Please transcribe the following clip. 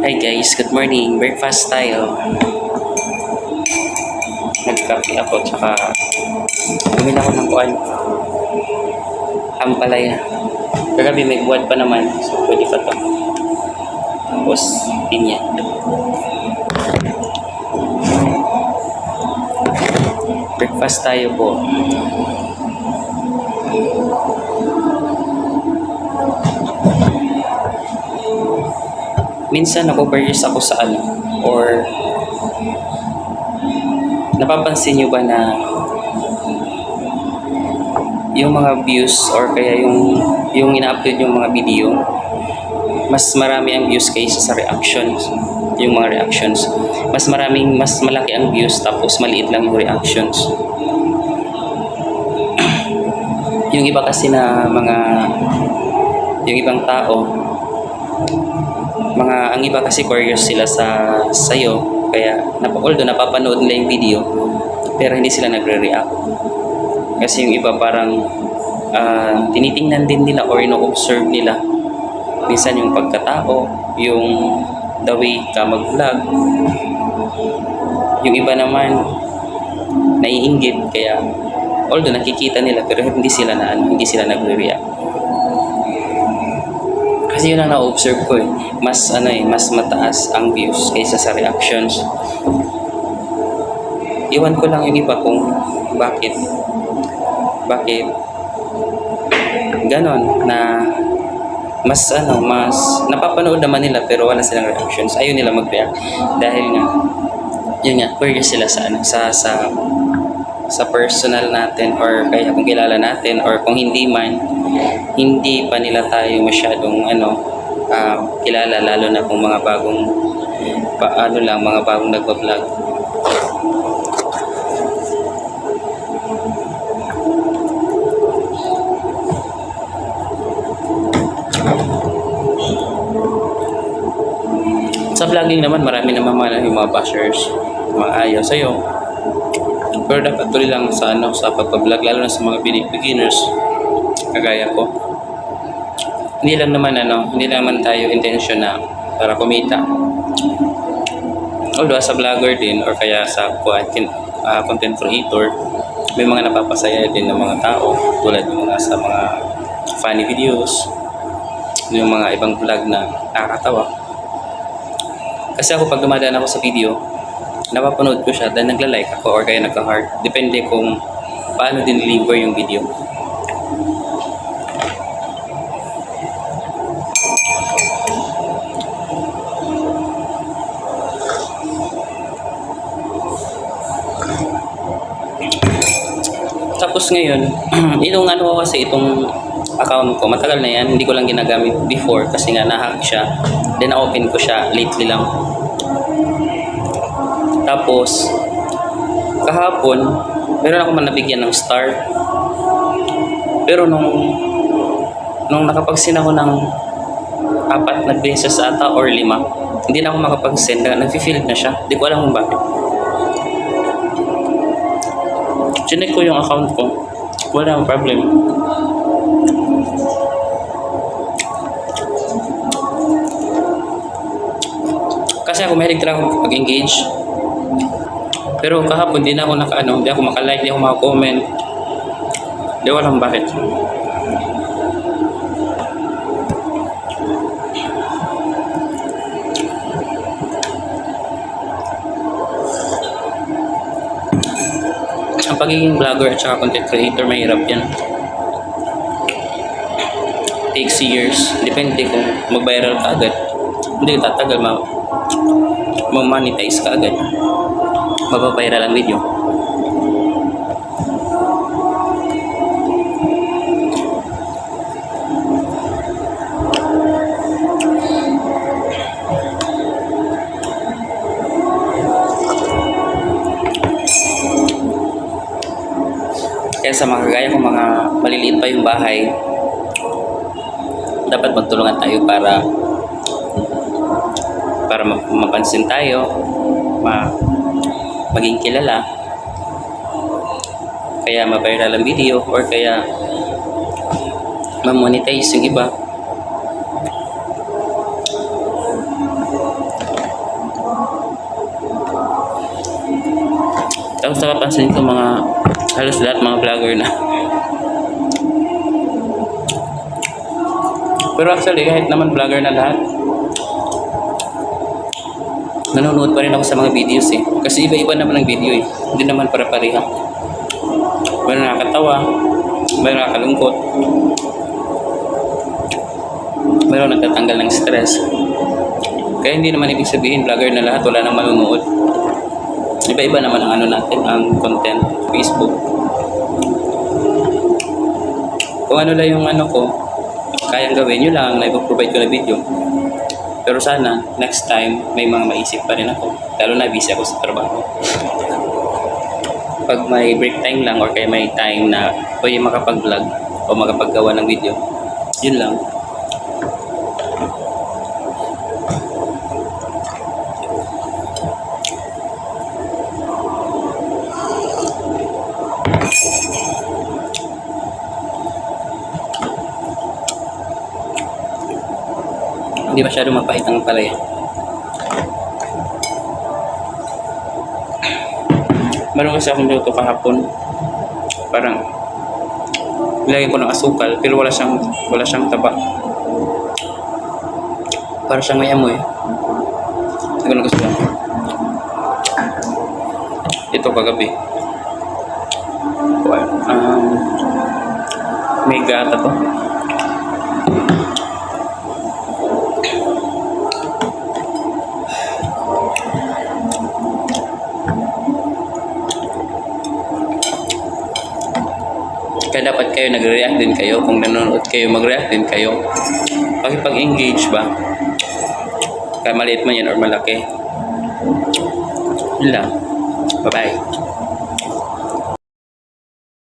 Hi guys, good morning. Breakfast tayo. Nagkape ako, tsaka bumili ako ng kuwan. Ampalaya. Kagabi may buwan pa naman, so pwede pa to. Tapos, pinya. Breakfast tayo po. Minsan nakuperuse ako sa ano or napapansin nyo ba na yung mga views or kaya yung yung ina-upload yung mga video mas marami ang views kaysa sa reactions yung mga reactions. Mas maraming mas malaki ang views tapos maliit lang yung reactions. Yung iba kasi na mga yung ibang tao mga ang iba kasi curious sila sa sayo. Kaya nap although napapanood nila yung video pero hindi sila nagre-react. Kasi yung iba parang ah, tinitingnan din nila or ino-observe nila. Minsan yung pagkatao yung the way ka mag-vlog. Yung iba naman naiinggit kaya although nakikita nila pero hindi sila na hindi sila nagre-react kasi yun ang na-observe ko eh. Mas ano eh, mas mataas ang views kaysa sa reactions. Iwan ko lang yung iba kung bakit bakit ganon na mas ano, mas napapanood naman nila pero wala silang reactions. Ayaw nila mag-react dahil nga yun nga, curious sila sa ano, sa sa sa personal natin or kaya kung kilala natin or kung hindi man hindi pa nila tayo masyadong ano ah, kilala lalo na kung mga bagong pa, ano lang mga bagong nagpa-vlog sa vlogging naman marami naman mga, mga bashers mga ayaw sa'yo pero dapat tuloy lang sa ano sa pagpa-vlog lalo na sa mga beginners. Kagaya ko. Hindi lang naman ano hindi naman tayo intention na para kumita. Although sa vlogger din or kaya sa content, ah, content creator may mga napapasaya din ng mga tao tulad ng mga sa mga funny videos yung mga ibang vlog na nakakatawa. Kasi ako pag dumadaan ako sa video napapanood ko siya dahil nagla-like ako or kaya nagka-heart. Depende kung paano din-deliver yung video. Tapos ngayon, itong ano ko kasi itong account ko, matagal na yan, hindi ko lang ginagamit before kasi nga na-hack siya. Then na-open ko siya lately lang. Tapos, kahapon, meron ako man nabigyan ng star. Pero nung nung nakapag-send ako ng apat na beses ata or lima, hindi na ako makapag-send. Nag-field na siya. Hindi ko alam kung bakit. Chinek ko yung account ko. Wala akong problem. Kasi ako mahilig talaga ako pag-engage. Pero kahapon di na ako naka ano, di ako maka-like, di ako maka-comment. Di ko alam bakit. Ang pagiging vlogger at saka content creator, mahirap yan. Takes years. Depende kung mag-viral ka agad. Hindi tatagal, ma ma-monetize ka agad mapaviral ang video. Kaya sa mga kagaya kong mga maliliit pa yung bahay, dapat magtulungan tayo para para ma- mapansin tayo, ma maging kilala. Kaya ma-viral ang video or kaya ma-monetize yung iba. Tapos napapansin ko mga halos lahat mga vlogger na. Pero actually kahit naman vlogger na lahat nanonood pa rin ako sa mga videos eh. Kasi iba-iba naman ang video eh. Hindi naman para-pareha. Mayroon nakakatawa, mayroon nakakalungkot, mayroon nagtatanggal ng stress. Kaya hindi naman ibig sabihin vlogger na lahat wala nang manunood. Iba-iba naman ang ano natin, ang content, Facebook. Kung ano lang yung ano ko, kayang gawin nyo lang na ipaprovide ko na video. Pero sana, next time, may mga maisip pa rin ako. Lalo na busy ako sa trabaho. Pag may break time lang or kaya may time na pwede makapag-vlog o makapaggawa ng video, yun lang. Hindi masyado mapait ang palaya. Meron kasi akong luto kahapon. Parang nilagyan ko ng asukal pero wala siyang wala siyang taba. Para siyang may amoy. Hindi ko nagustuhan. Ito kagabi. Um, may gata to. Dapat kayo nagre-react din kayo. Kung nanonood kayo, mag-react din kayo. Pakipag-engage ba? Kaya maliit man yan or malaki. Yun lang. Bye-bye.